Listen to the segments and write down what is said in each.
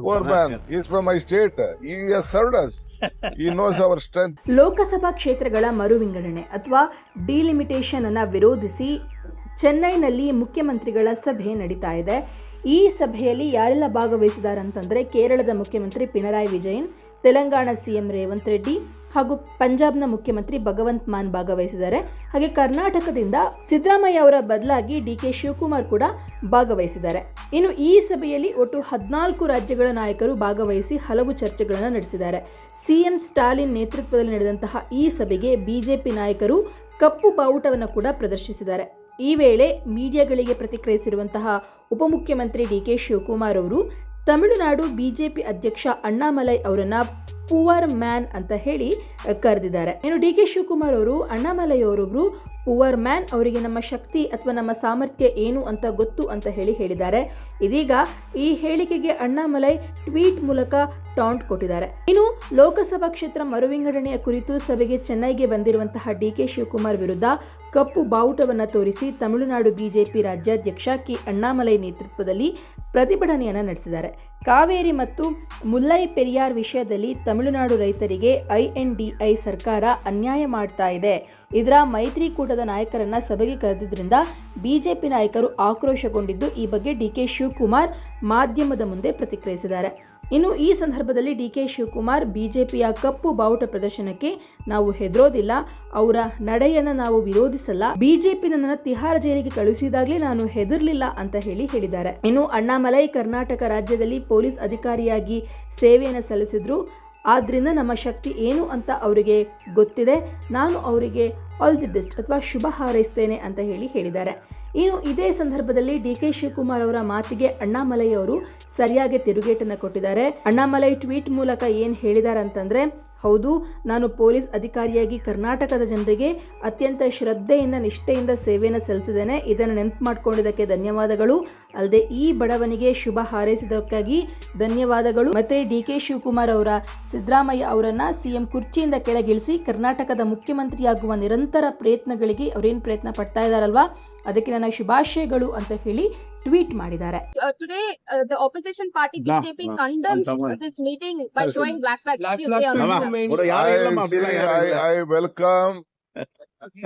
Poor man. He's from my state. He has served us. He knows our strength. Lok Sabha ಕ್ಷೇತ್ರಗಳ ಮರು ವಿಂಗಡಣೆ ಅಥವಾ delimitation ಅನ್ನ ವಿರೋಧಿಸಿ ಚೆನ್ನೈನಲ್ಲಿ ಮುಖ್ಯಮಂತ್ರಿಗಳ ಸಭೆ ನಡೀತಾ ಇದೆ ಈ ಸಭೆಯಲ್ಲಿ ಯಾರೆಲ್ಲ ಭಾಗವಹಿಸಿದ್ದಾರೆ ಅಂತಂದ್ರೆ ಕೇರಳದ ಮುಖ್ಯಮಂತ್ರಿ ಪಿಣರಾಯಿ ವಿಜಯನ್ ತೆಲಂಗಾಣ ಸಿಎಂ ರೇವಂತ್ ರೆಡ್ಡಿ ಹಾಗೂ ಪಂಜಾಬ್ನ ಮುಖ್ಯಮಂತ್ರಿ ಭಗವಂತ್ ಮಾನ್ ಭಾಗವಹಿಸಿದ್ದಾರೆ. ಹಾಗೆ ಕರ್ನಾಟಕದಿಂದ ಸಿದ್ದರಾಮಯ್ಯ ಅವರ ಬದಲಾಗಿ ಡಿ ಕೆ ಶಿವಕುಮಾರ್ ಕೂಡ ಭಾಗವಹಿಸಿದ್ದಾರೆ. ಇನ್ನು ಈ ಸಭೆಯಲ್ಲಿ ಒಟ್ಟು ಹದಿನಾಲ್ಕು ರಾಜ್ಯಗಳ ನಾಯಕರು ಭಾಗವಹಿಸಿ ಹಲವು ಚರ್ಚೆಗಳನ್ನು ನಡೆಸಿದ್ದಾರೆ. ಸಿಎಂ ಸ್ಟಾಲಿನ್ ನೇತೃತ್ವದಲ್ಲಿ ನಡೆದಂತಹ ಈ ಸಭೆಗೆ ಬಿಜೆಪಿ ನಾಯಕರು ಕಪ್ಪು ಬಾವುಟವನ್ನು ಕೂಡ ಪ್ರದರ್ಶಿಸಿದ್ದಾರೆ. ಈ ವೇಳೆ ಮೀಡಿಯಾಗಳಿಗೆ ಪ್ರತಿಕ್ರಿಯಿಸಿರುವಂತಹ ಉಪಮುಖ್ಯಮಂತ್ರಿ ಡಿ ಕೆ ಶಿವಕುಮಾರ್ ಅವರು, ತಮಿಳುನಾಡು ಬಿಜೆಪಿ ಅಧ್ಯಕ್ಷ ಅಣ್ಣಾಮಲೈ ಅವರನ್ನ ಪುವರ್ ಮ್ಯಾನ್ ಅಂತ ಹೇಳಿ ಕರೆದಿದ್ದಾರೆ. ಇನ್ನು ಡಿ ಕೆ ಶಿವಕುಮಾರ್ ಅವರು ಅಣ್ಣಾಮಲೈ ಅವರೊಬ್ರು ಪುವರ್ ಮ್ಯಾನ್ ಅವರಿಗೆ ನಮ್ಮ ಶಕ್ತಿ ಅಥವಾ ನಮ್ಮ ಸಾಮರ್ಥ್ಯ ಏನು ಅಂತ ಗೊತ್ತು ಅಂತ ಹೇಳಿ ಹೇಳಿದ್ದಾರೆ. ಇದೀಗ ಈ ಹೇಳಿಕೆಗೆ ಅಣ್ಣಾಮಲೈ ಟ್ವೀಟ್ ಮೂಲಕ ಟಾಂಟ್ ಕೊಟ್ಟಿದ್ದಾರೆ. ಇನ್ನು ಲೋಕಸಭಾ ಕ್ಷೇತ್ರ ಮರುವಿಂಗಡಣೆಯ ಕುರಿತು ಸಭೆಗೆ ಚೆನ್ನೈಗೆ ಬಂದಿರುವಂತಹ ಡಿಕೆ ಶಿವಕುಮಾರ್ ವಿರುದ್ಧ ಕಪ್ಪು ಬಾವುಟವನ್ನು ತೋರಿಸಿ ತಮಿಳುನಾಡು ಬಿಜೆಪಿ ರಾಜ್ಯಾಧ್ಯಕ್ಷ ಕೆ. ಅಣ್ಣಾಮಲೈ ನೇತೃತ್ವದಲ್ಲಿ ಪ್ರತಿಭಟನೆಯನ್ನು ನಡೆಸಿದ್ದಾರೆ. ಕಾವೇರಿ ಮತ್ತು ಮುಲ್ಲೈ ಪೆರಿಯಾರ್ ವಿಷಯದಲ್ಲಿ ತಮಿಳುನಾಡು ರೈತರಿಗೆ ಐಎನ್ಡಿಐ ಸರ್ಕಾರ ಅನ್ಯಾಯ ಮಾಡ್ತಾ ಇದೆ. ಇದರ ಮೈತ್ರಿಕೂಟದ ನಾಯಕರನ್ನ ಸಭೆಗೆ ಕರೆದಿದ್ದರಿಂದ ಬಿಜೆಪಿ ನಾಯಕರು ಆಕ್ರೋಶಗೊಂಡಿದ್ದು ಈ ಬಗ್ಗೆ ಡಿಕೆ ಶಿವಕುಮಾರ್ ಮಾಧ್ಯಮದ ಮುಂದೆ ಪ್ರತಿಕ್ರಿಯಿಸಿದ್ದಾರೆ. ಇನ್ನು ಈ ಸಂದರ್ಭದಲ್ಲಿ ಡಿ ಕೆ ಶಿವಕುಮಾರ್ ಬಿಜೆಪಿಯ ಕಪ್ಪು ಬಾವುಟ ಪ್ರದರ್ಶನಕ್ಕೆ ನಾವು ಹೆದರೋದಿಲ್ಲ. ಅವರ ನಡೆಯನ್ನು ನಾವು ವಿರೋಧಿಸಲ್ಲ. ಬಿಜೆಪಿ ನನ್ನನ್ನು ತಿಹಾರ ಜೈಲಿಗೆ ಕಳುಹಿಸಿದಾಗಲೇ ನಾನು ಹೆದರ್ಲಿಲ್ಲ ಅಂತ ಹೇಳಿ ಹೇಳಿದ್ದಾರೆ. ಇನ್ನು ಅಣ್ಣಾಮಲೈ ಕರ್ನಾಟಕ ರಾಜ್ಯದಲ್ಲಿ ಪೊಲೀಸ್ ಅಧಿಕಾರಿಯಾಗಿ ಸೇವೆಯನ್ನು ಸಲ್ಲಿಸಿದ್ರು. ಆದ್ರಿಂದ ನಮ್ಮ ಶಕ್ತಿ ಏನು ಅಂತ ಅವರಿಗೆ ಗೊತ್ತಿದೆ. ನಾನು ಅವರಿಗೆ ಆಲ್ ದಿ ಬೆಸ್ಟ್ ಅಥವಾ ಶುಭ ಹಾರೈಸ್ತೇನೆ ಅಂತ ಹೇಳಿ ಹೇಳಿದ್ದಾರೆ. ಇನ್ನು ಇದೇ ಸಂದರ್ಭದಲ್ಲಿ ಡಿ ಕೆ ಶಿವಕುಮಾರ್ ಅವರ ಮಾತಿಗೆ ಅಣ್ಣಾಮಲೈ ಅವರು ಸರಿಯಾಗಿ ತಿರುಗೇಟನ್ನು ಕೊಟ್ಟಿದ್ದಾರೆ. ಅಣ್ಣಾಮಲೈ ಟ್ವೀಟ್ ಮೂಲಕ ಏನು ಹೇಳಿದ್ದಾರೆ ಅಂತಂದ್ರೆ, ಹೌದು, ನಾನು ಪೊಲೀಸ್ ಅಧಿಕಾರಿಯಾಗಿ ಕರ್ನಾಟಕದ ಜನರಿಗೆ ಅತ್ಯಂತ ಶ್ರದ್ಧೆಯಿಂದ, ನಿಷ್ಠೆಯಿಂದ ಸೇವೆಯನ್ನು ಸಲ್ಲಿಸಿದ್ದೇನೆ. ಇದನ್ನು ನೆನಪು ಮಾಡ್ಕೊಂಡಿದ್ದಕ್ಕೆ ಧನ್ಯವಾದಗಳು. ಅಲ್ಲದೆ ಈ ಬಡವನಿಗೆ ಶುಭ ಹಾರೈಸಿದ್ದಕ್ಕಾಗಿ ಧನ್ಯವಾದಗಳು. ಮತ್ತೆ ಡಿ ಕೆ ಶಿವಕುಮಾರ್ ಅವರ ಸಿದ್ದರಾಮಯ್ಯ ಅವರನ್ನ ಸಿಎಂ ಕುರ್ಚಿಯಿಂದ ಕೆಳಗಿಳಿಸಿ ಕರ್ನಾಟಕದ ಮುಖ್ಯಮಂತ್ರಿಯಾಗುವ ನಿರಂತರ ಪ್ರಯತ್ನಗಳಿಗೆ ಅವರೇನು ಪ್ರಯತ್ನ ಪಡ್ತಾ ಇದ್ದಾರಲ್ವಾ ಅದಕ್ಕೆ ನನ್ನ ಶುಭಾಶಯಗಳು ಅಂತ ಹೇಳಿ ಟ್ವೀಟ್ ಮಾಡಿದ್ದಾರೆ today the opposition party BJP condemns this meeting by showing black flag I welcome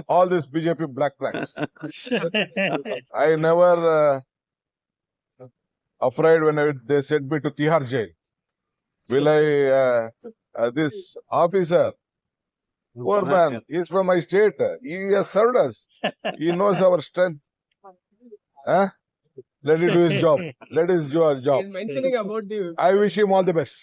all this BJP black flags. I never uh, afraid when I, they sent me to Tihar jail. Will I, uh, uh, this officer, poor man, he's from my state. Uh, he has served us. He knows our strength. Huh? Let him do his job. Let his do our job. He's mentioning about the I wish him all the best.